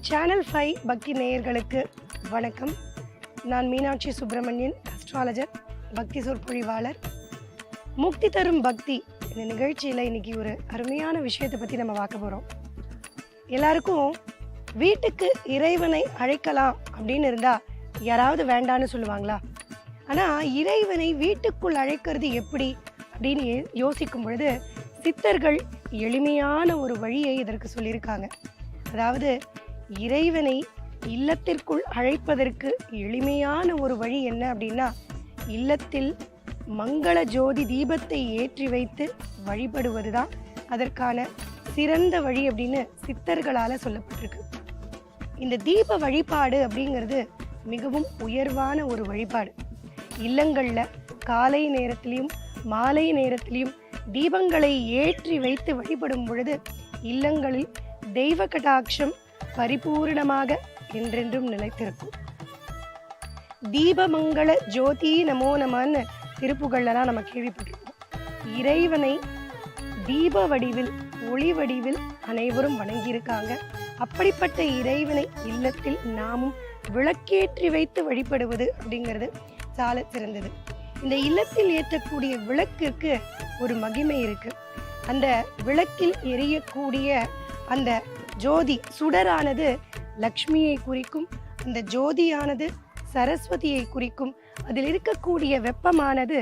Channel five பக்தி நேயர்களுக்கு வணக்கம். நான் மீனாட்சி சுப்பிரமணியன் அஸ்ட்ராலஜர் பக்தி சொற்பொழிவாளர். முக்தி தரும் பக்தி இந்த நிகழ்ச்சியில் இன்னைக்கு ஒரு அருமையான விஷயத்தை பற்றி நம்ம பார்க்க போகிறோம் எல்லாருக்கும் வீட்டுக்கு இறைவனை அழைக்கலாம் அப்படின்னு இருந்தால் யாராவது வேண்டான்னு சொல்லுவாங்களா? ஆனால் இறைவனை வீட்டுக்குள் அழைக்கிறது எப்படி அப்படின்னு யோ- யோசிக்கும் பொழுது சித்தர்கள் எளிமையான ஒரு வழியை இதற்கு சொல்லியிருக்காங்க. அதாவது இறைவனை இல்லத்திற்குள் அழைப்பதற்கு எளிமையான ஒரு வழி என்ன அப்படின்னா இல்லத்தில் மங்கள ஜோதி தீபத்தை ஏற்றி வைத்து வழிபடுவது தான் அதற்கான சிறந்த வழி அப்படின்னு சித்தர்களால் சொல்லப்பட்டிருக்கு. இந்த தீப வழிபாடு அப்படிங்கிறது மிகவும் உயர்வான ஒரு வழிபாடு. இல்லங்களில் காலை நேரத்திலையும் மாலை நேரத்திலையும் தீபங்களை ஏற்றி வைத்து வழிபடும் பொழுது இல்லங்களில் தெய்வ கடாட்சம் பரிபூரணமாக என்றென்றும் நிலைத்திருக்கும். தீபமங்கள ஜோதி நமோ நமன்னு திருப்புகள்லாம் நம்ம கேள்விப்பட்டிருக்கோம். இறைவனை தீப வடிவில் ஒளி வடிவில் அனைவரும் வணங்கியிருக்காங்க. அப்படிப்பட்ட இறைவனை இல்லத்தில் நாமும் விளக்கேற்றி வைத்து வழிபடுவது அப்படிங்கிறது சால சிறந்தது. இந்த இல்லத்தில் ஏற்றக்கூடிய விளக்கிற்கு ஒரு மகிமை இருக்கு. அந்த விளக்கில் எரியக்கூடிய அந்த ஜோதி சுடரானது லக்ஷ்மியை குறிக்கும். அந்த ஜோதியானது சரஸ்வதியை குறிக்கும். அதில் இருக்கக்கூடிய வெப்பமானது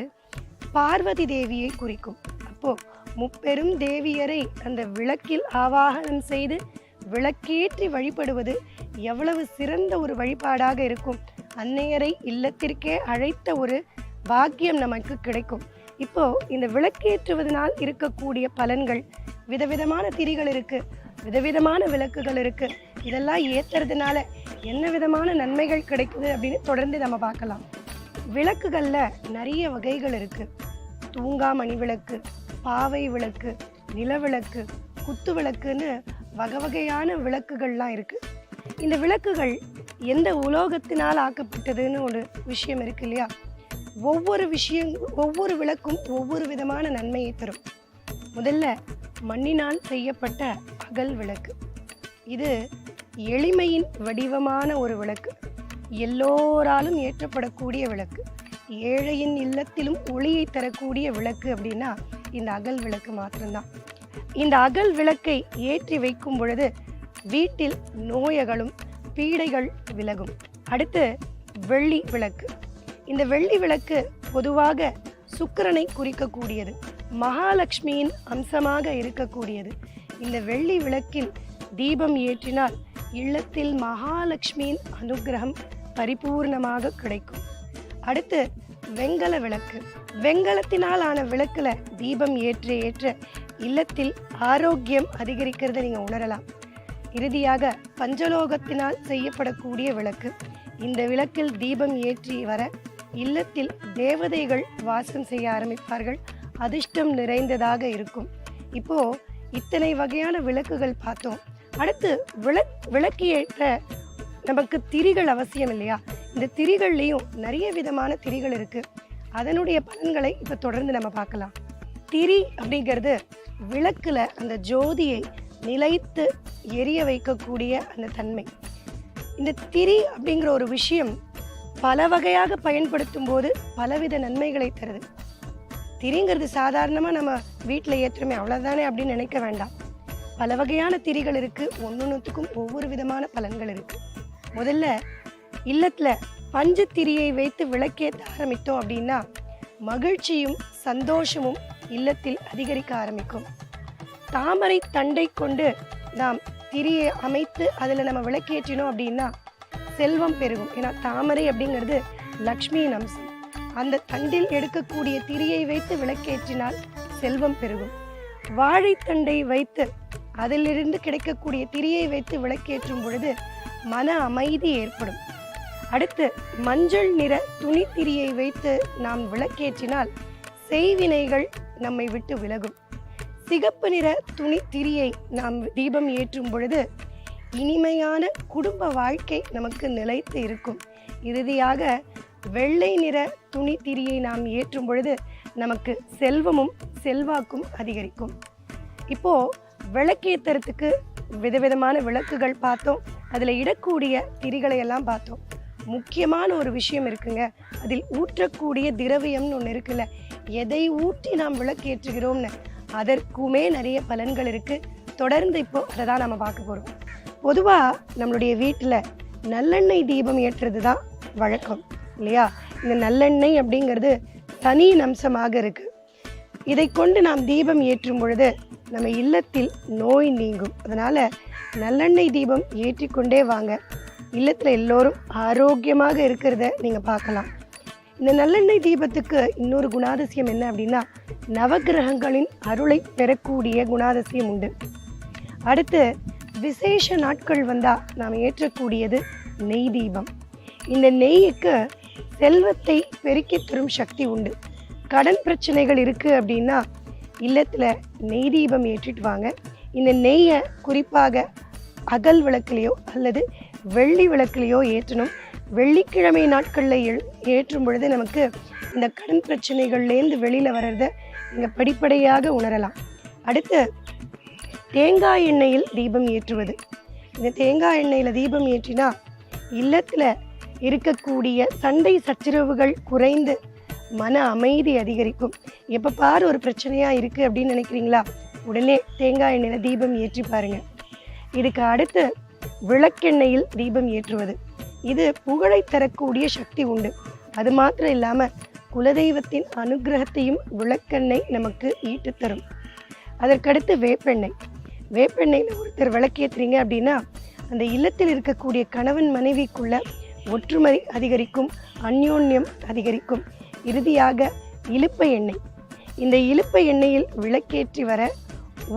பார்வதி தேவியை குறிக்கும். அப்போ முப்பெரும் தேவியரை அந்த விளக்கில் ஆவாகனம் செய்து விளக்கேற்றி வழிபடுவது எவ்வளவு சிறந்த ஒரு வழிபாடாக இருக்கும். அன்னையரை இல்லத்திற்கே அழைத்த ஒரு பாக்கியம் நமக்கு கிடைக்கும். இப்போ இந்த விளக்கேற்றுவதனால் இருக்கக்கூடிய பலன்கள் விதவிதமான திரிகள் இருக்குது விதவிதமான விளக்குகள் இருக்கு. இதெல்லாம் ஏத்துறதுனால என்ன விதமான நன்மைகள் கிடைக்குது அப்படின்னு தொடர்ந்து நம்ம பார்க்கலாம். விளக்குகள்ல நிறைய வகைகள் இருக்கு. தூங்காமணி விளக்கு பாவை விளக்கு நிலவிளக்கு குத்து விளக்குன்னு வகை வகையான விளக்குகள்லாம் இருக்கு. இந்த விளக்குகள் எந்த உலோகத்தினால் ஆக்கப்பட்டதுன்னு ஒரு விஷயம் இருக்கு இல்லையா? ஒவ்வொரு விஷயம் ஒவ்வொரு விளக்கும் ஒவ்வொரு விதமான நன்மையை தரும். முதல்ல மண்ணினால் செய்யப்பட்ட அகல் விளக்கு. இது எளிமையின் வடிவமான ஒரு விளக்கு. எல்லோராலும் ஏற்றப்படக்கூடிய விளக்கு. ஏழையின் இல்லத்திலும் ஒளியை தரக்கூடிய விளக்கு அப்படின்னா இந்த அகல் விளக்கு மாத்திரம்தான். இந்த அகல் விளக்கை ஏற்றி வைக்கும் பொழுது வீட்டில் நோயகளும் பீடைகள் விலகும். அடுத்து வெள்ளி விளக்கு. இந்த வெள்ளி விளக்கு பொதுவாக சுக்கிரனை குறிக்கக்கூடியது. மகாலட்சுமியின் அம்சமாக இருக்கக்கூடியது. இந்த வெள்ளி விளக்கில் தீபம் ஏற்றினால் இல்லத்தில் மகாலட்சுமியின் அனுக்கிரகம் பரிபூர்ணமாக கிடைக்கும். அடுத்து வெங்கல விளக்கு. வெங்கலத்தினால் ஆன விளக்குல தீபம் ஏற்ற ஏற்ற இல்லத்தில் ஆரோக்கியம் அதிகரிக்கிறதை நீங்க உணரலாம். இறுதியாக பஞ்சலோகத்தினால் செய்யப்படக்கூடிய விளக்கு. இந்த விளக்கில் தீபம் ஏற்றி வர இல்லத்தில் தேவதைகள் வாசம் செய்ய ஆரம்பிப்பார்கள். அதிர்ஷ்டம் நிறைந்ததாக இருக்கும். இப்போ இத்தனை வகையான விளக்குகள் பார்த்தோம். அடுத்து விளக் விளக்கு ஏற்ற நமக்கு திரிகள் அவசியம் இல்லையா? இந்த திரிகள்லேயும் நிறைய விதமான திரிகள் இருக்கு. அதனுடைய பலன்களை இப்போ தொடர்ந்து நம்ம பார்க்கலாம். திரி அப்படிங்கிறது விளக்கில் அந்த ஜோதியை நிலைத்து எரிய வைக்கக்கூடிய அந்த தன்மை. இந்த திரி அப்படிங்கிற ஒரு விஷயம் பல வகையாக பயன்படுத்தும் போது பலவித நன்மைகளை தருது. திரிங்கிறது சாதாரணமாக நம்ம வீட்டில் ஏற்றுமே அவ்வளோதானே அப்படின்னு நினைக்க வேண்டாம். பல வகையான திரிகள் இருக்குது ஒன்னொன்றுத்துக்கும் ஒவ்வொரு விதமான பலன்கள் இருக்குது முதல்ல இல்லத்தில் பஞ்சு திரியை வைத்து விளக்கேற்ற ஆரம்பித்தோம் அப்படின்னா மகிழ்ச்சியும் சந்தோஷமும் இல்லத்தில் அதிகரிக்க ஆரம்பிக்கும். தாமரை தண்டை கொண்டு நாம் திரியை அமைத்து அதில் நம்ம விளக்கேற்றினோம் அப்படின்னா செல்வம் பெருகும். ஏன்னா தாமரை அப்படிங்கிறது லக்ஷ்மியின் அம்சம். அந்த தண்டில் எடுக்கக்கூடிய திரியை வைத்து விளக்கேற்றினால் செல்வம் பெருகும். வாழைத்தண்டை வைத்து அதிலிருந்து கிடைக்கக்கூடிய திரியை வைத்து விளக்கேற்றும் பொழுது மன அமைதி ஏற்படும். அடுத்து மஞ்சள் நிற துணி திரியை வைத்து நாம் விளக்கேற்றினால் செய்வினைகள் நம்மை விட்டு விலகும். சிகப்பு நிற துணி திரியை நாம் தீபம் ஏற்றும் பொழுது இனிமையான குடும்ப வாழ்க்கை நமக்கு நிலைத்து இருக்கும். இறுதியாக வெள்ளை நிற துணி திரியை நாம் ஏற்றும் பொழுது நமக்கு செல்வமும் செல்வாக்கும் அதிகரிக்கும். இப்போ விளக்கேத்துறதுக்கு விதவிதமான விளக்குகள் பார்த்தோம். அதில் இடக்கூடிய திரிகளை எல்லாம் பார்த்தோம். முக்கியமான ஒரு விஷயம் இருக்குங்க. அதில் ஊற்றக்கூடிய திரவியம்னு ஒன்று இருக்குல்ல. எதை ஊற்றி நாம் விளக்கேற்றுகிறோம்னு அதற்குமே நிறைய பலன்கள் இருக்குது தொடர்ந்து இப்போ அதை தான் நம்ம பார்க்க போகிறோம் பொதுவாக நம்மளுடைய வீட்டில் நல்லெண்ணெய் தீபம் ஏற்றுறது தான் வழக்கம். இல்லையா? இந்த நல்லெண்ணெய் அப்படிங்கிறது தனி அம்சமாக இருக்குது இதை கொண்டு நாம் தீபம் ஏற்றும் பொழுது நம்ம இல்லத்தில் நோய் நீங்கும். அதனால் நல்லெண்ணெய் தீபம் ஏற்றிக்கொண்டே வாங்க. இல்லத்தில் எல்லோரும் ஆரோக்கியமாக இருக்கிறத நீங்கள் பார்க்கலாம். இந்த நல்லெண்ணெய் தீபத்துக்கு இன்னொரு குணாதிசயம் என்ன அப்படின்னா நவக்கிரகங்களின் அருளை பெறக்கூடிய குணாதிசயம் உண்டு. அடுத்து விசேஷ நாட்கள் வந்தால் நாம் ஏற்றக்கூடியது நெய் தீபம். இந்த நெய்க்கு செல்வத்தை பெருக்கித் தரும் சக்தி உண்டு. கடன் பிரச்சனைகள் இருக்குது அப்படின்னா இல்லத்தில் நெய் தீபம் ஏற்றிட்டு வாங்க. இந்த நெய்யை குறிப்பாக அகல் விளக்குலையோ அல்லது வெள்ளி விளக்குலையோ ஏற்றணும். வெள்ளிக்கிழமை நாட்களில் ஏற்றும் பொழுது நமக்கு இந்த கடன் பிரச்சனைகள்லேருந்து வெளியில் வர்றத நீங்கள் படிப்படியாக உணரலாம். அடுத்து தேங்காய் எண்ணெயில் தீபம் ஏற்றுவது. இந்த தேங்காய் எண்ணெயில் தீபம் ஏற்றினா இல்லத்தில் இருக்கக்கூடிய சண்டை சச்சரவுகள் குறைந்து மன அமைதி அதிகரிக்கும். எப்போ பாரு ஒரு பிரச்சனையாக இருக்குது அப்படின்னு நினைக்கிறீங்களா? உடனே தேங்காய் எண்ணெயில் தீபம் ஏற்றி பாருங்கள் இதுக்கு அடுத்து விளக்கெண்ணெயில் தீபம் ஏற்றுவது. இது புகழை தரக்கூடிய சக்தி உண்டு. அது மாத்திரம் இல்லாமல் குலதெய்வத்தின் அனுகிரகத்தையும் விளக்கெண்ணெய் நமக்கு ஈட்டு தரும் அதற்கடுத்து வேப்பெண்ணெய். வேப்பெண்ணெயில் ஒருத்தர் விளக்கேற்றுறீங்க அப்படின்னா அந்த இல்லத்தில் இருக்கக்கூடிய கணவன் மனைவிக்குள்ள ஒற்றுமை அதிகரிக்கும் அந்யோன்யம் அதிகரிக்கும். இறுதியாக இழுப்ப எண்ணெய். இந்த இழுப்ப எண்ணெயில் விளக்கேற்றி வர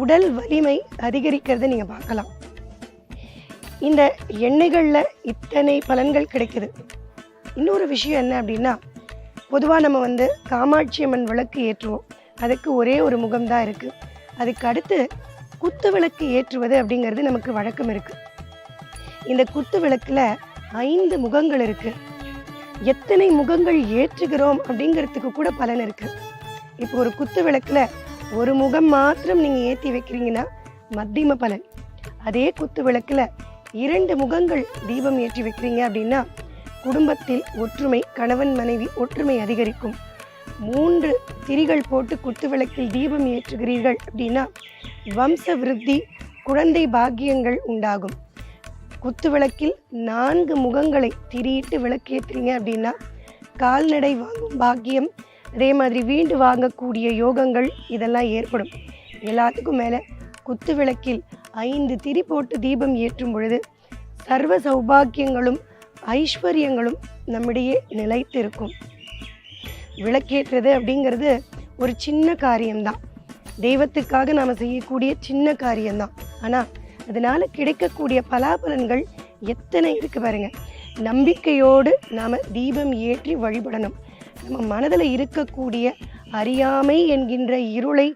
உடல் வலிமை அதிகரிக்கிறத நீங்கள் பார்க்கலாம். இந்த எண்ணெய்களில் இத்தனை பலன்கள் கிடைக்குது. இன்னொரு விஷயம் என்ன அப்படின்னா பொதுவாக நம்ம வந்து காமாட்சி அம்மன் விளக்கு ஏற்றுவோம். அதுக்கு ஒரே ஒரு முகம்தான் இருக்குது அதுக்கு அடுத்து குத்து விளக்கு ஏற்றுவது அப்படிங்கிறது நமக்கு வழக்கம் இருக்குது இந்த குத்து விளக்கில் ஐந்து முகங்கள் இருக்குது எத்தனை முகங்கள் ஏற்றுகிறோம் அப்படிங்கிறதுக்கு கூட பலன் இருக்குது இப்போ ஒரு குத்து விளக்கில் ஒரு முகம் மாத்திரம் நீங்கள் ஏற்றி வைக்கிறீங்கன்னா மத்தியம பலன். அதே குத்து விளக்கில் இரண்டு முகங்கள் தீபம் ஏற்றி வைக்கிறீங்க அப்படின்னா குடும்பத்தில் ஒற்றுமை கணவன் மனைவி ஒற்றுமை அதிகரிக்கும். மூன்று திரிகள் போட்டு குத்து விளக்கில் தீபம் ஏற்றுகிறீர்கள் அப்படின்னா வம்ச விருத்தி குழந்தை பாக்கியங்கள் உண்டாகும். குத்து விளக்கில் நான்கு முகங்களை திரியிட்டு விளக்கேற்றுறீங்க அப்படின்னா கால்நடை வாங்கும் பாக்கியம் அதே மாதிரி வீண்டு வாங்கக்கூடிய யோகங்கள் இதெல்லாம் ஏற்படும். எல்லாத்துக்கும் மேலே குத்து விளக்கில் ஐந்து திரி போட்டு தீபம் ஏற்றும் பொழுது சர்வ சௌபாக்கியங்களும் ஐஸ்வர்யங்களும் நம்மிடையே நிலைத்திருக்கும். விளக்கேற்றுறது அப்படிங்கிறது ஒரு சின்ன காரியம்தான். தெய்வத்துக்காக நாம் செய்யக்கூடிய சின்ன காரியம்தான். ஆனால் அதனால கிடைக்கக்கூடிய பலாபலன்கள் எத்தனை இருக்கு பாருங்க. நம்பிக்கையோடு நாம் தீபம் ஏற்றி வழிபடணும். நம்ம மனதில் இருக்கக்கூடிய அறியாமை என்கின்ற இருளை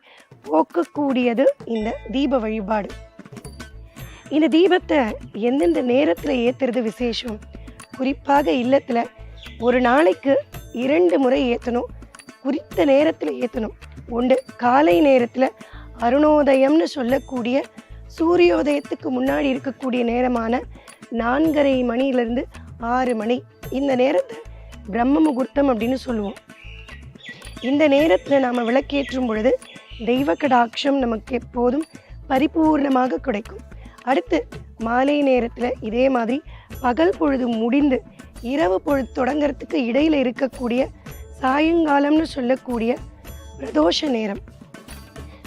போக்கக்கூடியது இந்த தீப வழிபாடு. இந்த தீபத்தை எந்தெந்த நேரத்தில் ஏற்றுறது விசேஷம்? குறிப்பாக இல்லத்தில் ஒரு நாளைக்கு இரண்டு முறை ஏற்றணும் குறித்த நேரத்தில் ஏற்றணும் ஒன்று காலை நேரத்தில் அருணோதயம்னு சொல்லக்கூடிய சூரியோதயத்துக்கு முன்னாடி இருக்கக்கூடிய நேரமான நான்கரை மணியிலிருந்து ஆறு மணி. இந்த நேரத்தை பிரம்ம முகூர்த்தம் அப்படின்னு சொல்லுவோம். இந்த நேரத்தில் நாம் விளக்கேற்றும் பொழுது தெய்வ கடாட்சம் நமக்கு எப்போதும் பரிபூர்ணமாக கிடைக்கும். அடுத்து மாலை நேரத்தில் இதே மாதிரி பகல் பொழுது முடிந்து இரவு பொழுது தொடங்கிறதுக்கு இடையில் இருக்கக்கூடிய சாயங்காலம்னு சொல்லக்கூடிய பிரதோஷ நேரம்.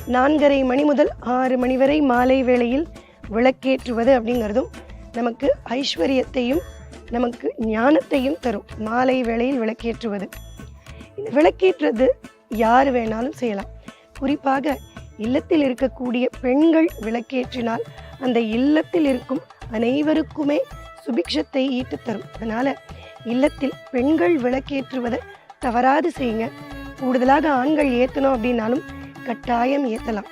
நான்கரை மணி முதல் ஆறு மணி வரை மாலை வேளையில் விளக்கேற்றுவது அப்படிங்கிறதும் நமக்கு ஐஸ்வர்யத்தையும் நமக்கு ஞானத்தையும் தரும். மாலை வேளையில் விளக்கேற்றுவது. இந்த விளக்கேற்றுறது யார் வேணாலும் செய்யலாம். குறிப்பாக இல்லத்தில் இருக்கக்கூடிய பெண்கள் விளக்கேற்றினால் அந்த இல்லத்தில் இருக்கும் அனைவருக்குமே சுபிக்ஷத்தை ஈட்டுத் தரும். அதனால் இல்லத்தில் பெண்கள் விளக்கேற்றுவதை தவறாது செய்யுங்க. கூடுதலாக ஆண்கள் ஏற்றணும் அப்படின்னாலும் கட்டாயம் ஏற்றலாம்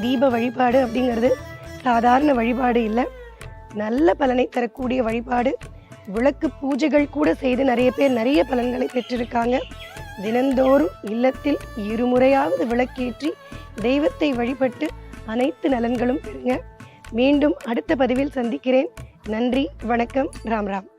தீப வழிபாடு அப்படிங்கிறது சாதாரண வழிபாடு இல்லை. நல்ல பலனை தரக்கூடிய வழிபாடு. விளக்கு பூஜைகள் கூட செய்து நிறைய பேர் நிறைய பலன்களை பெற்றிருக்காங்க. தினந்தோறும் இல்லத்தில் இருமுறையாவது விளக்கேற்றி தெய்வத்தை வழிபட்டு அனைத்து நலன்களும் பெறுங்க. மீண்டும் அடுத்த பதிவில் சந்திக்கிறேன். நன்றி வணக்கம் ராம் ராம்.